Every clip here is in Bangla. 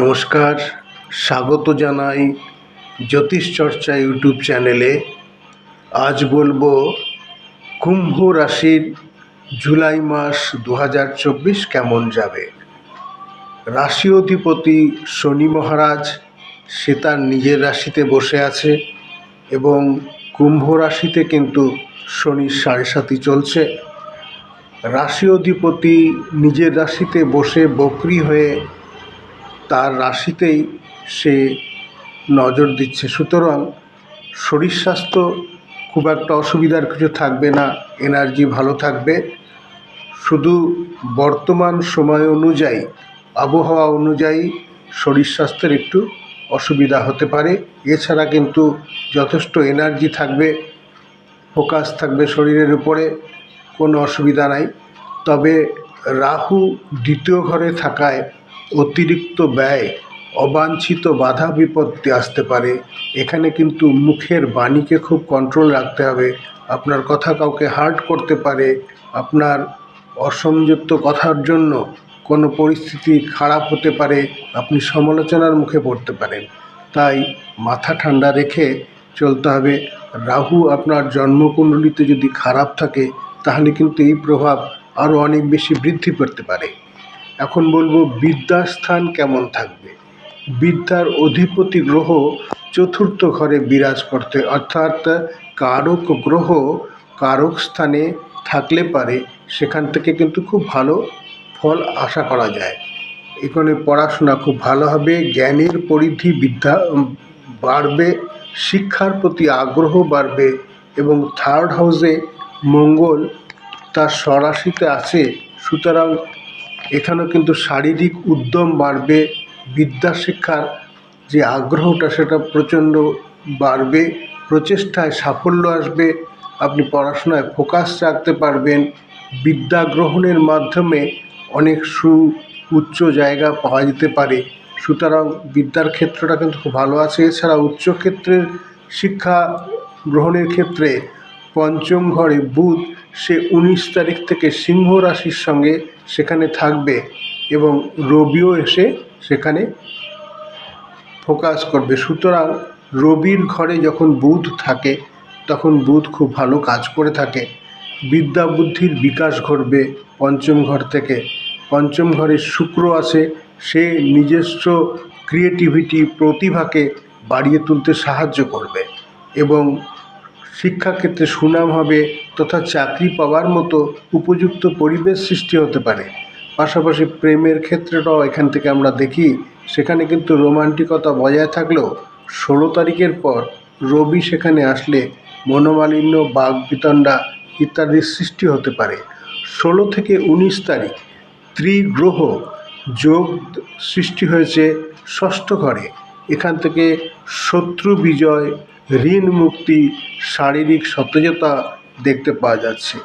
নমস্কার, স্বাগত জানাই জ্যোতিষ চর্চা ইউটিউব চ্যানেলে। আজ বলব, কুম্ভ রাশির জুলাই মাস দু হাজার চব্বিশ কেমন যাবে? রাশি অধিপতি শনি মহারাজ, সে তার নিজের রাশিতে বসে আছে এবং কুম্ভ রাশিতে কিন্তু শনির সাড়ে সাতি চলছে। রাশি অধিপতি নিজের রাশিতে বসে বকরি হয়ে তার রাশিতেই সে নজর দিচ্ছে। সুতরাং শরীর স্বাস্থ্য খুব একটা অসুবিধার কিছু থাকবে না এনার্জি ভালো থাকবে। শুধু বর্তমান সময় অনুযায়ী, আবহাওয়া অনুযায়ী শরীর স্বাস্থ্যের একটু অসুবিধা হতে পারে। এছাড়া কিন্তু যথেষ্ট এনার্জি থাকবে ফোকাস থাকবে শরীরের উপরে, কোনো অসুবিধা নাই। তবে রাহু দ্বিতীয় ঘরে থাকায় অতিরিক্ত ব্যয়, অবাঞ্ছিত বাধা বিপত্তি আসতে পারে। এখানে কিন্তু মুখের বাণীকে খুব কন্ট্রোল রাখতে হবে। আপনার কথা কাউকে হার্ট করতে পারে। আপনার অসংযুক্ত কথার জন্য কোনো পরিস্থিতি খারাপ হতে পারে। আপনি সমালোচনার মুখে পড়তে পারেন। তাই মাথা ঠান্ডা রেখে চলতে হবে। রাহু আপনার জন্মকুণ্ডলিতে যদি খারাপ থাকে, তাহলে কিন্তু এই প্রভাব আরও অনেক বেশি বৃদ্ধি করতে পারে। এখন বলব বিদ্যাস্থান কেমন থাকবে? বিদ্যার অধিপতি গ্রহ চতুর্থ ঘরে বিরাজ করতে, অর্থাৎ কারক গ্রহ কারক স্থানে থাকলে পারে, সেখান থেকে কিন্তু খুব ভালো ফল আশা করা যায়। এখানে পড়াশোনা খুব ভালো হবে, জ্ঞানের পরিধি বিদ্যা বাড়বে, শিক্ষার প্রতি আগ্রহ বাড়বে এবং থার্ড হাউসে মঙ্গল তার স্বরাশিতে আছে, সুতরাং এখানেও কিন্তু শারীরিক উদ্যম বাড়বে বিদ্যা শিক্ষার যে আগ্রহটা সেটা প্রচণ্ড বাড়বে, প্রচেষ্টায় সাফল্য আসবে, আপনি পড়াশোনায় ফোকাস রাখতে পারবেন, বিদ্যা গ্রহণের মাধ্যমে অনেক সু উচ্চ জায়গা পাওয়া যেতে পারে। সুতরাং বিদ্যার ক্ষেত্রটা কিন্তু খুব ভালো আছে। এছাড়া উচ্চক্ষেত্রের শিক্ষা গ্রহণের ক্ষেত্রে পঞ্চম ঘরে বুধ, সে উনিশ তারিখ থেকে সিংহ রাশির সঙ্গে সেখানে থাকবে এবং রবিও এসে সেখানে ফোকাস করবে। সুতরাং রবির ঘরে যখন বুধ থাকে, তখন বুধ খুব ভালো কাজ করে থাকে। বিদ্যা বুদ্ধির বিকাশ ঘটবে পঞ্চম ঘর থেকে। পঞ্চম ঘরে শুক্র আছে সে নিজস্ব ক্রিয়েটিভিটি প্রতিভাকে বাড়িয়ে তুলতে সাহায্য করবে এবং শিক্ষাক্ষেত্রে সুনাম হবে তথা চাকরি পাওয়ার মতো উপযুক্ত পরিবেশ সৃষ্টি হতে পারে। পাশাপাশি প্রেমের ক্ষেত্রেটাও এখান থেকে আমরা দেখি। সেখানে কিন্তু রোমান্টিকতা বজায় থাকলেও ষোলো তারিখের পর রবি সেখানে আসলে মনোমালিন্য বাঘ বিতণ্ডা ইত্যাদির সৃষ্টি হতে পারে। ষোলো থেকে উনিশ তারিখ ত্রিগ্রহ যোগ সৃষ্টি হয়েছে ষষ্ঠ ঘরে। এখান থেকে শত্রু বিজয় ঋণ মুক্তি শারীরিক সতেজতা দেখতে পাওয়া যাচ্ছে।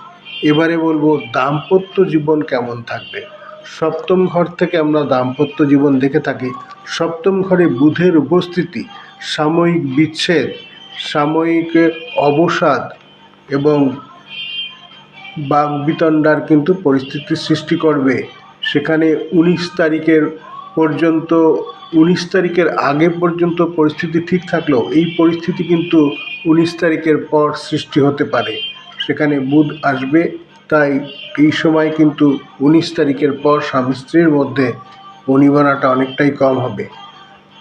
এবারে বলব, দাম্পত্য জীবন কেমন থাকবে? সপ্তম ঘর থেকে আমরা দাম্পত্য জীবন দেখে থাকি। সপ্তম ঘরে বুধের উপস্থিতি, সাময়িক বিচ্ছেদ, সাময়িক অবসাদ এবং বাগবিতণ্ডার কিন্তু পরিস্থিতি সৃষ্টি করবে। সেখানে উনিশ তারিখের পর্যন্ত উনিশ তারিখের আগে পর্যন্ত পরিস্থিতি ঠিক থাকলেও এই পরিস্থিতি কিন্তু উনিশ তারিখের পর সৃষ্টি হতে পারে। সেখানে বুধ আসবে, তাই এই সময় কিন্তু উনিশ তারিখের পর স্বামী স্ত্রীর মধ্যে বনিবনাটা অনেকটাই কম হবে।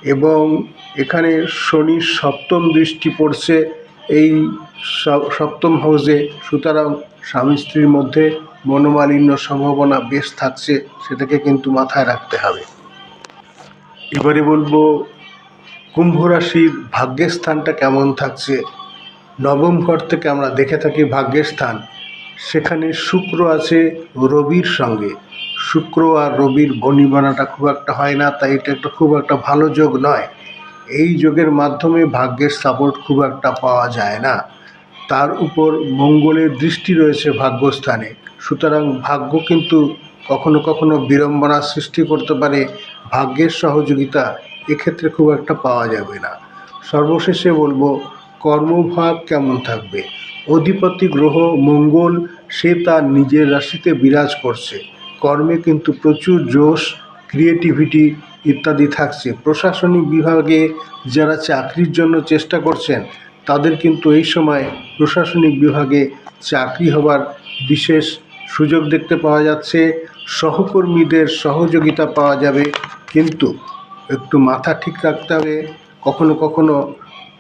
এবং এখানে শনির সপ্তম দৃষ্টি পড়ছে, এই সপ্তম হাউসে সুতরাং স্বামী স্ত্রীর মধ্যে মনোমালিন্য সম্ভাবনা বেশ থাকছে, সেটাকে কিন্তু মাথায় রাখতে হবে। এবারে বলব, কুম্ভ রাশির ভাগ্যের স্থানটা কেমন থাকছে? নবম ঘর থেকে আমরা দেখে থাকি ভাগ্যের স্থান। সেখানে শুক্র আছে রবির সঙ্গে। শুক্র আর রবির বনিবনাটা খুব একটা হয় না, তাই এটা একটা খুব একটা ভালো যোগ নয়। এই যোগের মাধ্যমে ভাগ্যের সাপোর্ট খুব একটা পাওয়া যায় না। তার উপর মঙ্গলের দৃষ্টি রয়েছে ভাগ্যস্থানে। সুতরাং ভাগ্য কিন্তু কখনো কখনো বিড়ম্বনার সৃষ্টি করতে পারে ভাগ্যের সহযোগিতা এক্ষেত্রে খুব একটা পাওয়া যাবে না। সর্বশেষে বলব কর্মভাগ কেমন থাকবে? অধিপতি গ্রহ, মঙ্গল, সে তার নিজের রাশিতে বিরাজ করছে। কর্মে কিন্তু প্রচুর জোশ ক্রিয়েটিভিটি ইত্যাদি থাকছে। প্রশাসনিক বিভাগে যারা চাকরির জন্য চেষ্টা করছেন, তাদের কিন্তু এই সময় প্রশাসনিক বিভাগে চাকরি হবার বিশেষ সুযোগ দেখতে পাওয়া যাচ্ছে। সহকর্মীদের সহযোগিতা পাওয়া যাবে। কিন্তু একটু মাথা ঠিক রাখতে হবে। কখনো কখনো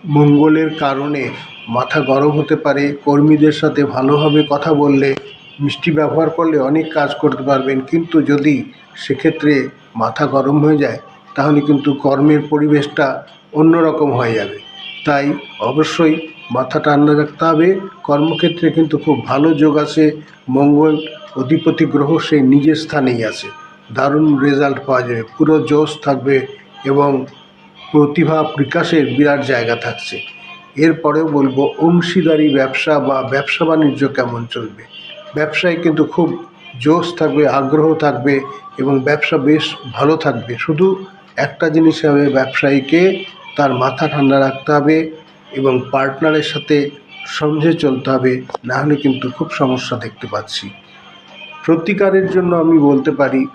মঙ্গলের কারণে মাথা গরম হতে পারে। কর্মীদের সাথে ভালোভাবে কথা বললে মিষ্টি ব্যবহার করলে অনেক কাজ করতে পারবেন। কিন্তু যদি সেক্ষেত্রে মাথা গরম হয়ে যায়, তাহলে কিন্তু কর্মের পরিবেশটা অন্যরকম হয়ে যাবে। তাই অবশ্যই মাথা ঠান্ডা রাখতে হবে। কর্মক্ষেত্রে কিন্তু খুব ভালো যোগ আছে। মঙ্গল অধিপতি গ্রহ সেই নিজের স্থানেই আছে। দারুণ রেজাল্ট পাওয়া যাবে। পুরো জোশ থাকবে এবং প্রতিভা বিকাশের বিরাট জায়গা থাকছে। এরপরেও বলব, অংশীদারি ব্যবসা বা ব্যবসা বাণিজ্য কেমন চলবে? ব্যবসায় কিন্তু খুব জোশ থাকবে, আগ্রহ থাকবে এবং ব্যবসা বেশ ভালো থাকবে। শুধু একটা জিনিস হবে, ব্যবসায়ীকে তার মাথা ঠান্ডা রাখতে হবে এবং পার্টনারের সাথে সমঝে চলতে হবে না হলে কিন্তু খুব সমস্যা দেখতে পাচ্ছি। প্রতিকারের জন্য আমি বলতে পারি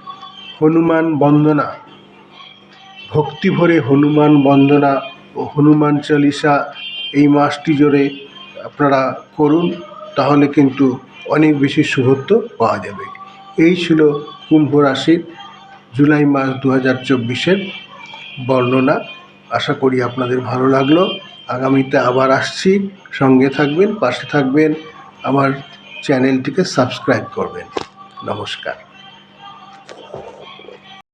হনুমান বন্দনা। ভক্তি ভরে হনুমান বন্দনা ও হনুমান চালিসা এই মাসটি জুড়ে আপনারা করুন, তাহলে কিন্তু অনেক বেশি শুভত্ব পাওয়া যাবে। এই ছিল কুম্ভ রাশির জুলাই মাস দু হাজার চব্বিশের বর্ণনা। আশা করি আপনাদের ভালো লাগল। আগামীতে আবার আসছি। সঙ্গে থাকবেন, পাশে থাকবেন। আমার চ্যানেলটিকে সাবস্ক্রাইব করবেন। নমস্কার।